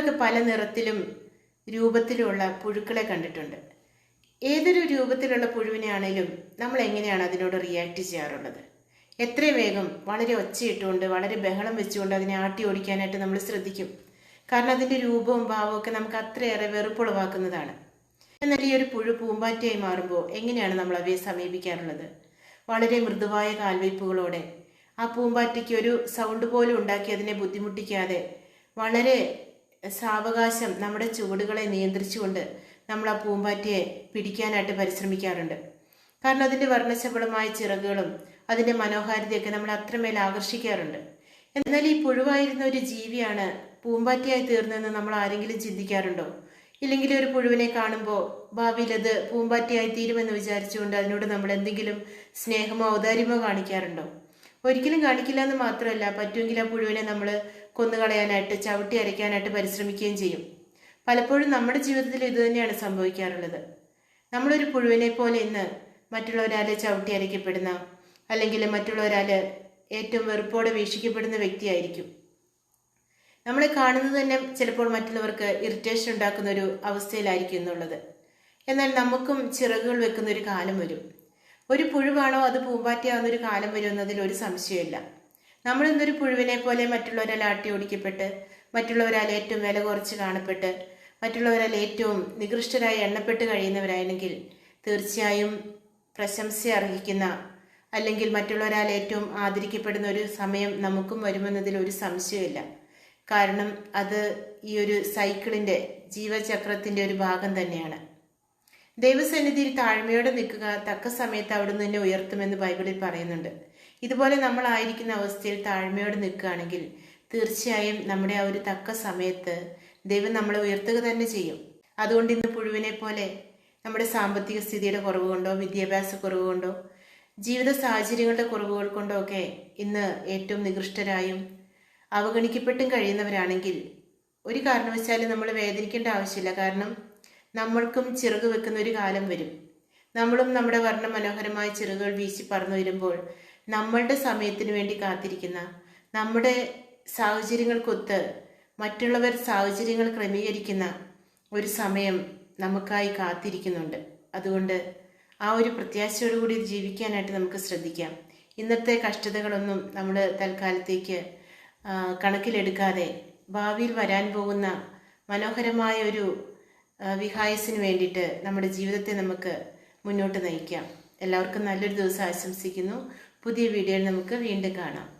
നമ്മളൊക്കെ പല നിറത്തിലും രൂപത്തിലുമുള്ള പുഴുക്കളെ കണ്ടിട്ടുണ്ട്. ഏതൊരു രൂപത്തിലുള്ള പുഴുവിനെയാണേലും നമ്മൾ എങ്ങനെയാണ് അതിനോട് റിയാക്ട് ചെയ്യാറുള്ളത്? എത്രയും വേഗം വളരെ ഒച്ചയിട്ടുകൊണ്ട് വളരെ ബഹളം വെച്ചുകൊണ്ട് അതിനെ ആട്ടി ഓടിക്കാനായിട്ട് നമ്മൾ ശ്രദ്ധിക്കും. കാരണം അതിന്റെ രൂപവും ഭാവവും ഒക്കെ നമുക്ക് അത്രയേറെ വെറുപ്പുളവാക്കുന്നതാണ്. എന്നാൽ ഈ ഒരു പുഴു പൂമ്പാറ്റയായി മാറുമ്പോൾ എങ്ങനെയാണ് നമ്മൾ അവയെ സമീപിക്കാറുള്ളത്? വളരെ മൃദുവായ കാൽവയ്പ്പുകളോടെ ആ പൂമ്പാറ്റയ്ക്ക് ഒരു സൗണ്ട് പോലും ഉണ്ടാക്കി അതിനെ ബുദ്ധിമുട്ടിക്കാതെ വളരെ സാവകാശം നമ്മുടെ ചുവടുകളെ നിയന്ത്രിച്ചുകൊണ്ട് നമ്മൾ ആ പൂമ്പാറ്റയെ പിടിക്കാനായിട്ട് പരിശ്രമിക്കാറുണ്ട്. കാരണം അതിന്റെ വർണശബളമായ ചിറകുകളും അതിന്റെ മനോഹാരിതയൊക്കെ നമ്മൾ അത്രമേൽ ആകർഷിക്കാറുണ്ട്. എന്നാൽ ഈ പുഴുവായിരുന്ന ഒരു ജീവിയാണ് പൂമ്പാറ്റയായി തീർന്നതെന്ന് നമ്മൾ ആരെങ്കിലും ചിന്തിക്കാറുണ്ടോ? ഇല്ലെങ്കിൽ ഒരു പുഴുവിനെ കാണുമ്പോൾ ഭാവിയിൽ അത് പൂമ്പാറ്റയായി തീരുമെന്ന് വിചാരിച്ചുകൊണ്ട് അതിനോട് നമ്മൾ എന്തെങ്കിലും സ്നേഹമോ ഔദാര്യമോ കാണിക്കാറുണ്ടോ? ഒരിക്കലും കാണിക്കില്ല എന്ന് മാത്രമല്ല പറ്റുമെങ്കിൽ ആ പുഴുവിനെ നമ്മൾ കൊന്നുകളയാനായിട്ട് ചവിട്ടി അരയ്ക്കാനായിട്ട് പരിശ്രമിക്കുകയും ചെയ്യും. പലപ്പോഴും നമ്മുടെ ജീവിതത്തിൽ ഇതുതന്നെയാണ് സംഭവിക്കാറുള്ളത്. നമ്മളൊരു പുഴുവിനെ പോലെ ഇന്ന് മറ്റുള്ളവരാൽ ചവിട്ടി അരയ്ക്കപ്പെടുന്ന അല്ലെങ്കിൽ മറ്റുള്ളവരാൽ ഏറ്റവും വെറുപ്പോടെ വീക്ഷിക്കപ്പെടുന്ന വ്യക്തിയായിരിക്കും. നമ്മളെ കാണുന്നത് തന്നെ ചിലപ്പോൾ മറ്റുള്ളവർക്ക് ഇറിറ്റേഷൻ ഉണ്ടാക്കുന്ന ഒരു അവസ്ഥയിലായിരിക്കും എന്നുള്ളത്. എന്നാൽ നമുക്കും ചിറകുകൾ വെക്കുന്ന ഒരു കാലം വരും. ഒരു പുഴുവാണോ അത് പൂമ്പാറ്റയാവുന്ന ഒരു കാലം വരുന്നതിൽ ഒരു സംശയമില്ല. നമ്മൾ ഇന്നൊരു പുഴുവിനെ പോലെ മറ്റുള്ളവരാൽ ആട്ടി ഓടിക്കപ്പെട്ട് മറ്റുള്ളവരാൽ ഏറ്റവും വില കുറച്ച് കാണപ്പെട്ട് മറ്റുള്ളവരാൽ ഏറ്റവും നികൃഷ്ടരായി എണ്ണപ്പെട്ട് കഴിയുന്നവരായെങ്കിൽ തീർച്ചയായും പ്രശംസ അർഹിക്കുന്ന അല്ലെങ്കിൽ മറ്റുള്ളവരാൽ ഏറ്റവും ആദരിക്കപ്പെടുന്ന ഒരു സമയം നമുക്കും വരുമെന്നതിൽ ഒരു സംശയമില്ല. കാരണം അത് ഈ ഒരു സൈക്കിളിന്റെ ജീവചക്രത്തിന്റെ ഒരു ഭാഗം തന്നെയാണ്. ദൈവസന്നിധിയിൽ താഴ്മയോടെ നിൽക്കുക തക്ക സമയത്ത് അവിടുന്ന് തന്നെ ഉയർത്തുമെന്ന് ബൈബിളിൽ പറയുന്നുണ്ട്. ഇതുപോലെ നമ്മൾ ആയിരിക്കുന്ന അവസ്ഥയിൽ താഴ്മയോടെ നിൽക്കുകയാണെങ്കിൽ തീർച്ചയായും നമ്മുടെ ആ ഒരു തക്ക സമയത്ത് ദൈവം നമ്മളെ ഉയർത്തുക തന്നെ ചെയ്യും. അതുകൊണ്ട് ഇന്ന് പുഴുവിനെ പോലെ നമ്മുടെ സാമ്പത്തിക സ്ഥിതിയുടെ കുറവ് കൊണ്ടോ വിദ്യാഭ്യാസ കുറവ് കൊണ്ടോ ജീവിത സാഹചര്യങ്ങളുടെ കുറവുകൾ കൊണ്ടോ ഒക്കെ ഇന്ന് ഏറ്റവും നികൃഷ്ടരായും അവഗണിക്കപ്പെട്ടും കഴിയുന്നവരാണെങ്കിൽ ഒരു കാരണവശാലും നമ്മൾ വേദനിക്കേണ്ട ആവശ്യമില്ല. കാരണം നമ്മൾക്കും ചിറക് വെക്കുന്ന ഒരു കാലം വരും. നമ്മളും നമ്മുടെ വർണ മനോഹരമായ ചിറകുകൾ വീശി പറന്നു വരുമ്പോൾ നമ്മളുടെ സമയത്തിന് വേണ്ടി കാത്തിരിക്കുന്ന നമ്മുടെ സാഹചര്യങ്ങൾക്കൊത്ത് മറ്റുള്ളവർ സാഹചര്യങ്ങൾ ക്രമീകരിക്കുന്ന ഒരു സമയം നമുക്കായി കാത്തിരിക്കുന്നുണ്ട്. അതുകൊണ്ട് ആ ഒരു പ്രത്യാശയോടുകൂടി ജീവിക്കാനായിട്ട് നമുക്ക് ശ്രദ്ധിക്കാം. ഇന്നത്തെ കഷ്ടതകളൊന്നും നമ്മൾ തൽക്കാലത്തേക്ക് കണക്കിലെടുക്കാതെ ഭാവിയിൽ വരാൻ പോകുന്ന മനോഹരമായ ഒരു വിഹായസിന് വേണ്ടിയിട്ട് നമ്മുടെ ജീവിതത്തെ നമുക്ക് മുന്നോട്ട് നയിക്കാം. എല്ലാവർക്കും നല്ലൊരു ദിവസം ആശംസിക്കുന്നു. പുതിയ വീഡിയോയിൽ നമുക്ക് വീണ്ടും കാണാം.